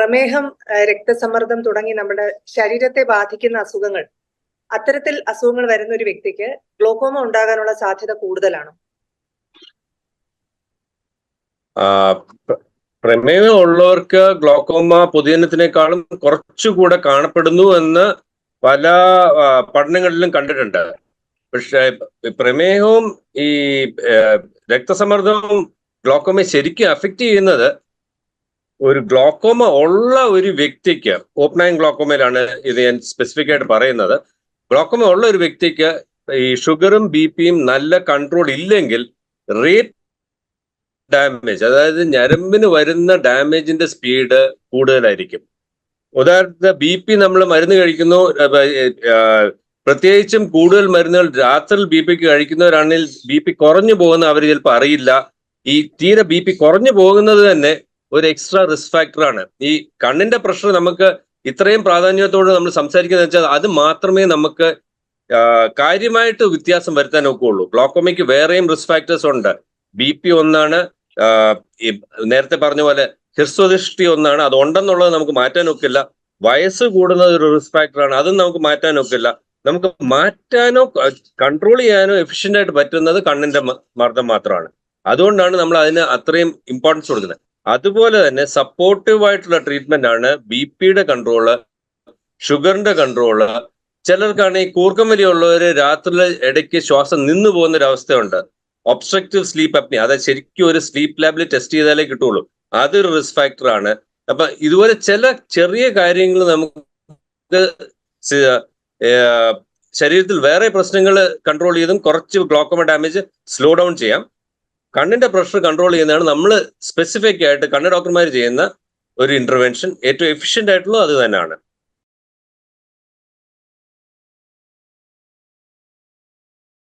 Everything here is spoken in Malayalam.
പ്രമേഹം രക്തസമ്മർദ്ദം തുടങ്ങി നമ്മുടെ ശരീരത്തെ ബാധിക്കുന്ന അസുഖങ്ങൾ അത്തരത്തിൽ അസുഖങ്ങൾ വരുന്ന ഒരു വ്യക്തിക്ക് ഗ്ലോക്കോമ ഉണ്ടാകാനുള്ള സാധ്യത കൂടുതലാണ്? പ്രമേഹം ഉള്ളവർക്ക് ഗ്ലോക്കോമ പൊതുജനത്തിനേക്കാളും കുറച്ചുകൂടെ കാണപ്പെടുന്നു എന്ന് പല പഠനങ്ങളിലും കണ്ടിട്ടുണ്ട്. പക്ഷെ പ്രമേഹവും ഈ രക്തസമ്മർദ്ദവും ഗ്ലോക്കോമയെ ശരിക്കും അഫക്റ്റ് ചെയ്യുന്നത് ഒരു ഗ്ലോക്കോമ ഉള്ള ഒരു വ്യക്തിക്ക് ഓപ്പണൈൻ ഗ്ലോക്കോമയിലാണ് ഇത് ഞാൻ സ്പെസിഫിക് ആയിട്ട് പറയുന്നത്. ഗ്ലോക്കോമ ഉള്ള ഒരു വ്യക്തിക്ക് ഈ ഷുഗറും ബി പിയും നല്ല കൺട്രോൾ ഇല്ലെങ്കിൽ റേറ്റ് ഡാമേജ് അതായത് ഞരമ്പിന് വരുന്ന ഡാമേജിന്റെ സ്പീഡ് കൂടുതലായിരിക്കും. ഉദാഹരണത്തിന് ബി പി നമ്മൾ മരുന്ന് കഴിക്കുന്നു പ്രത്യേകിച്ചും കൂടുതൽ മരുന്നുകൾ രാത്രി ബി പിക്ക് കഴിക്കുന്നവരാണെങ്കിൽ ബി പി കുറഞ്ഞു പോകുന്ന അവർ ചിലപ്പോൾ അറിയില്ല. ഈ തീരെ ബി പി കുറഞ്ഞു പോകുന്നത് തന്നെ ഒരു എക്സ്ട്രാ റിസ്ക് ഫാക്ടറാണ് ഈ കണ്ണിന്റെ പ്രഷർ നമുക്ക് ഇത്രയും പ്രാധാന്യത്തോടെ നമ്മൾ സംസാരിക്കുന്നത് വെച്ചാൽ അത് മാത്രമേ നമുക്ക് കാര്യമായിട്ട് വ്യത്യാസം വരുത്താൻ ഒക്കുള്ളൂ. ഗ്ലോക്കോമയ്ക്ക് വേറെയും റിസ്ക് ഫാക്ടേഴ്സ് ഉണ്ട്. ബി പി ഒന്നാണ് നേരത്തെ പറഞ്ഞ പോലെ ഹ്രസ്വദൃഷ്ടി ഒന്നാണ്. അത് ഉണ്ടെന്നുള്ളത് നമുക്ക് മാറ്റാൻ ഒക്കില്ല. വയസ്സ് കൂടുന്നത് ഒരു റിസ്ക് ഫാക്ടറാണ് അതും നമുക്ക് മാറ്റാൻ ഒക്കില്ല. നമുക്ക് മാറ്റാനോ കൺട്രോൾ ചെയ്യാനോ എഫിഷ്യന്റ് ആയിട്ട് പറ്റുന്നത് കണ്ണിന്റെ മർദ്ദം മാത്രമാണ്. അതുകൊണ്ടാണ് നമ്മൾ അതിന് അത്രയും ഇമ്പോർട്ടൻസ് കൊടുക്കുന്നത്. അതുപോലെ തന്നെ സപ്പോർട്ടീവ് ആയിട്ടുള്ള ട്രീറ്റ്മെന്റ് ആണ് ബി പിയുടെ കൺട്രോൾ ഷുഗറിന്റെ കൺട്രോൾ ചിലർക്കാണ് ഈ കൂർക്കം വലിയുള്ളവര് രാത്രി ഇടയ്ക്ക് ശ്വാസം നിന്നു പോകുന്ന ഒരു അവസ്ഥയുണ്ട് ഒബ്സ്ട്രക്റ്റീവ് സ്ലീപ്പ് അപ്നി അതായത് ശരിക്കും ഒരു സ്ലീപ്പ് ലാബിൽ ടെസ്റ്റ് ചെയ്താലേ കിട്ടുള്ളൂ. അതൊരു റിസ്ക് ഫാക്ടർ ആണ്. അപ്പൊ ഇതുപോലെ ചില ചെറിയ കാര്യങ്ങൾ നമുക്ക് ശരീരത്തിൽ വേറെ പ്രശ്നങ്ങൾ കൺട്രോൾ ചെയ്തും കുറച്ച് ഗ്ലോക്കോമ ഡാമേജ് സ്ലോ ഡൗൺ ചെയ്യാം. കണ്ണിന്റെ പ്രഷർ കൺട്രോൾ ചെയ്യുന്നതാണ് നമ്മൾ സ്പെസിഫിക് ആയിട്ട് കണ്ണ് ഡോക്ടർമാർ ചെയ്യുന്ന ഒരു ഇന്റർവെൻഷൻ ഏറ്റവും എഫിഷ്യന്റ് ആയിട്ടുള്ളത് അത് തന്നെയാണ്.